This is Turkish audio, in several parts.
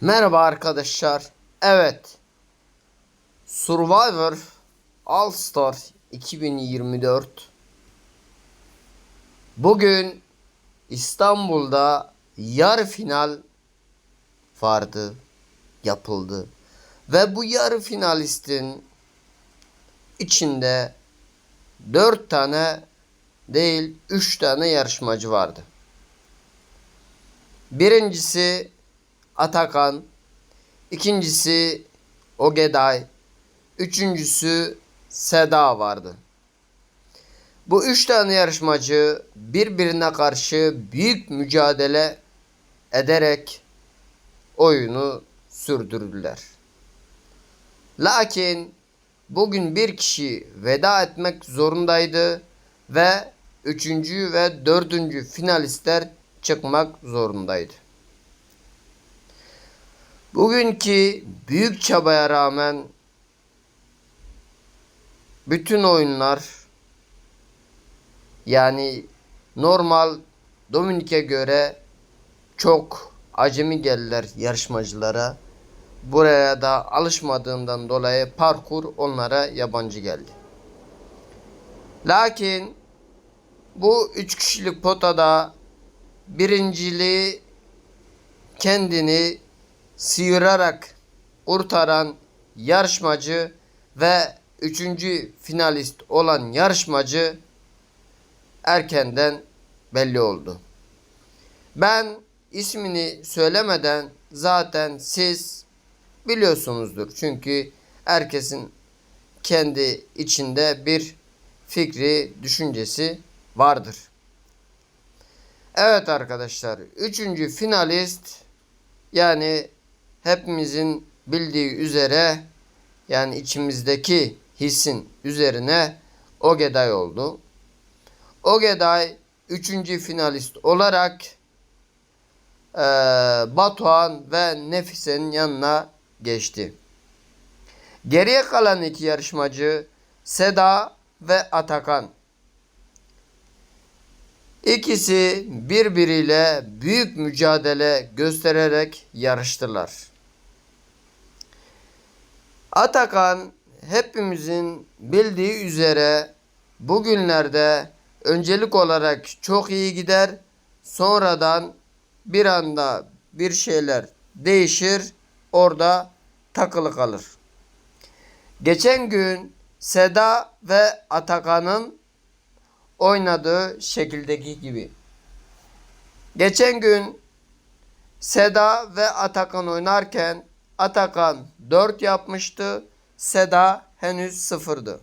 Merhaba arkadaşlar. Evet. Survivor All Star 2024 Bugün İstanbul'da yarı final vardı, yapıldı. Ve bu yarı finalistin içinde 4 tane değil 3 tane yarışmacı vardı. Birincisi Atakan, ikincisi Ogeday, üçüncüsü Seda vardı. Bu üç tane yarışmacı birbirine karşı büyük mücadele ederek oyunu sürdürdüler. Lakin bugün bir kişi veda etmek zorundaydı ve üçüncü ve dördüncü finalistler çıkmak zorundaydı. Bugünkü büyük çabaya rağmen bütün oyunlar yani normal Dominik'e göre çok acemi geldiler yarışmacılara. Buraya da alışmadığından dolayı parkur onlara yabancı geldi. Lakin bu üç kişilik potada birinciliği kendini sıyırarak kurtaran yarışmacı ve üçüncü finalist olan yarışmacı erkenden belli oldu. Ben ismini söylemeden zaten siz biliyorsunuzdur. Çünkü herkesin kendi içinde bir fikri, düşüncesi vardır. Evet arkadaşlar, üçüncü finalist yani hepimizin bildiği üzere yani içimizdeki hissin üzerine Ogeday oldu. Ogeday üçüncü finalist olarak e, Batuhan ve Nefise'nin yanına geçti. Geriye kalan iki yarışmacı Seda ve Atakan. İkisi birbiriyle büyük mücadele göstererek yarıştılar. Atakan hepimizin bildiği üzere bugünlerde öncelik olarak çok iyi gider. Sonradan bir anda bir şeyler değişir. Orada takılı kalır. Geçen gün Seda ve Atakan'ın oynadığı şekildeki gibi. Geçen gün Seda ve Atakan oynarken Atakan 4 yapmıştı. Seda henüz sıfırdı.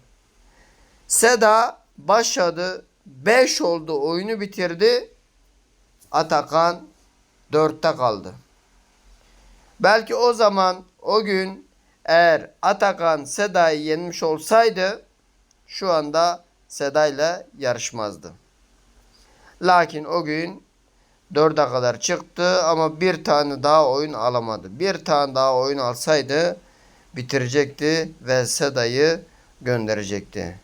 Seda başladı. 5 oldu. Oyunu bitirdi. Atakan 4'te kaldı. Belki o zaman o gün eğer Atakan Seda'yı yenmiş olsaydı şu anda Seda ile yarışmazdı. Lakin o gün dörde kadar çıktı ama bir tane daha oyun alamadı. Bir tane daha oyun alsaydı bitirecekti ve Seda'yı gönderecekti.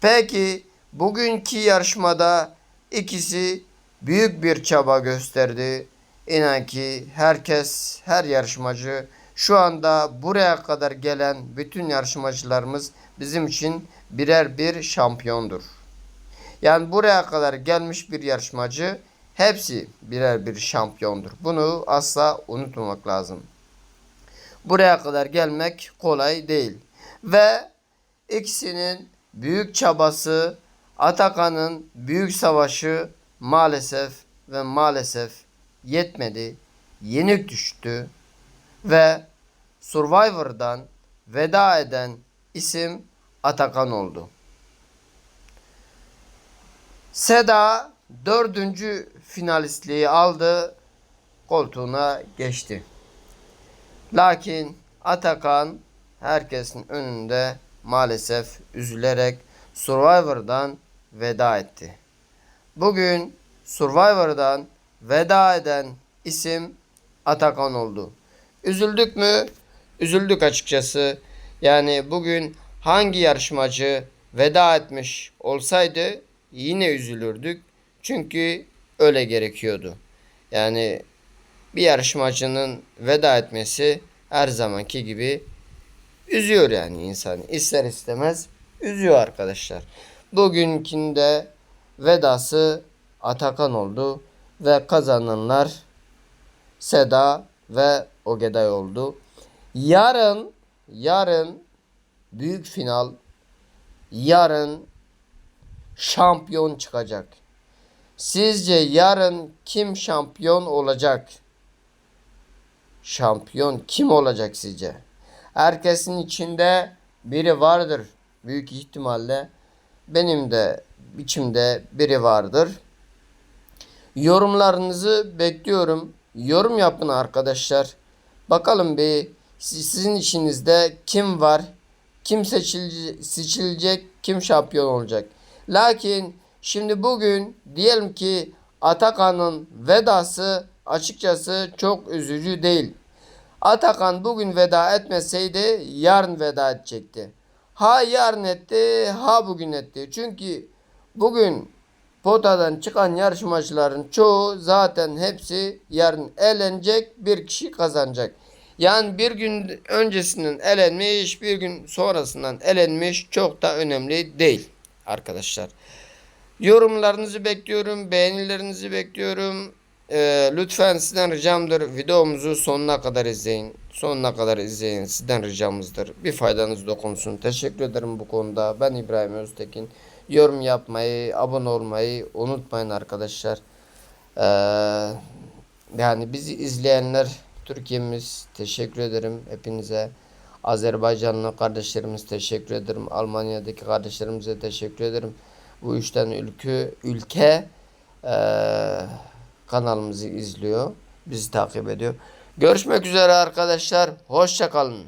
Peki bugünkü yarışmada ikisi büyük bir çaba gösterdi. İnan ki herkes, her yarışmacı şu anda buraya kadar gelen bütün yarışmacılarımız bizim için birer bir şampiyondur. Yani buraya kadar gelmiş bir yarışmacı hepsi birer bir şampiyondur. Bunu asla unutmamak lazım. Buraya kadar gelmek kolay değil. Ve ikisinin büyük çabası, Atakan'ın büyük savaşı maalesef ve maalesef yetmedi. Yenik düştü ve Survivor'dan veda eden isim Atakan oldu. Seda dördüncü finalistliği aldı. Koltuğuna geçti. Lakin Atakan herkesin önünde maalesef üzülerek Survivor'dan veda etti. Bugün Survivor'dan veda eden isim Atakan oldu. Üzüldük mü? Üzüldük açıkçası. Yani bugün hangi yarışmacı veda etmiş olsaydı yine üzülürdük. Çünkü öyle gerekiyordu. Yani bir yarışmacının veda etmesi her zamanki gibi üzüyor yani insanı. İster istemez üzüyor arkadaşlar. Bugünkünde vedası Atakan oldu ve kazananlar Seda ve Ogeday oldu. Yarın yarın büyük final yarın şampiyon çıkacak. Sizce yarın kim şampiyon olacak? Şampiyon kim olacak sizce? Herkesin içinde biri vardır büyük ihtimalle. Benim de içimde biri vardır. Yorumlarınızı bekliyorum. Yorum yapın arkadaşlar. Bakalım bir siz- sizin içinizde kim var? Kim seçilecek, kim şampiyon olacak? Lakin şimdi bugün diyelim ki Atakan'ın vedası açıkçası çok üzücü değil. Atakan bugün veda etmeseydi yarın veda edecekti. Ha yarın etti, ha bugün etti. Çünkü bugün potadan çıkan yarışmacıların çoğu zaten hepsi yarın elenecek, bir kişi kazanacak. Yani bir gün öncesinden elenmiş, bir gün sonrasından elenmiş çok da önemli değil arkadaşlar. Yorumlarınızı bekliyorum, beğenilerinizi bekliyorum. Ee, lütfen sizden ricamdır videomuzu sonuna kadar izleyin. Sonuna kadar izleyin sizden ricamızdır. Bir faydanız dokunsun. Teşekkür ederim bu konuda. Ben İbrahim Öztekin. Yorum yapmayı, abone olmayı unutmayın arkadaşlar. Ee, yani bizi izleyenler Türkiye'miz teşekkür ederim hepinize. Azerbaycanlı kardeşlerimiz teşekkür ederim. Almanya'daki kardeşlerimize teşekkür ederim. Bu üçten ülke ülke eee, kanalımızı izliyor. Bizi takip ediyor. Görüşmek üzere arkadaşlar. Hoşça kalın.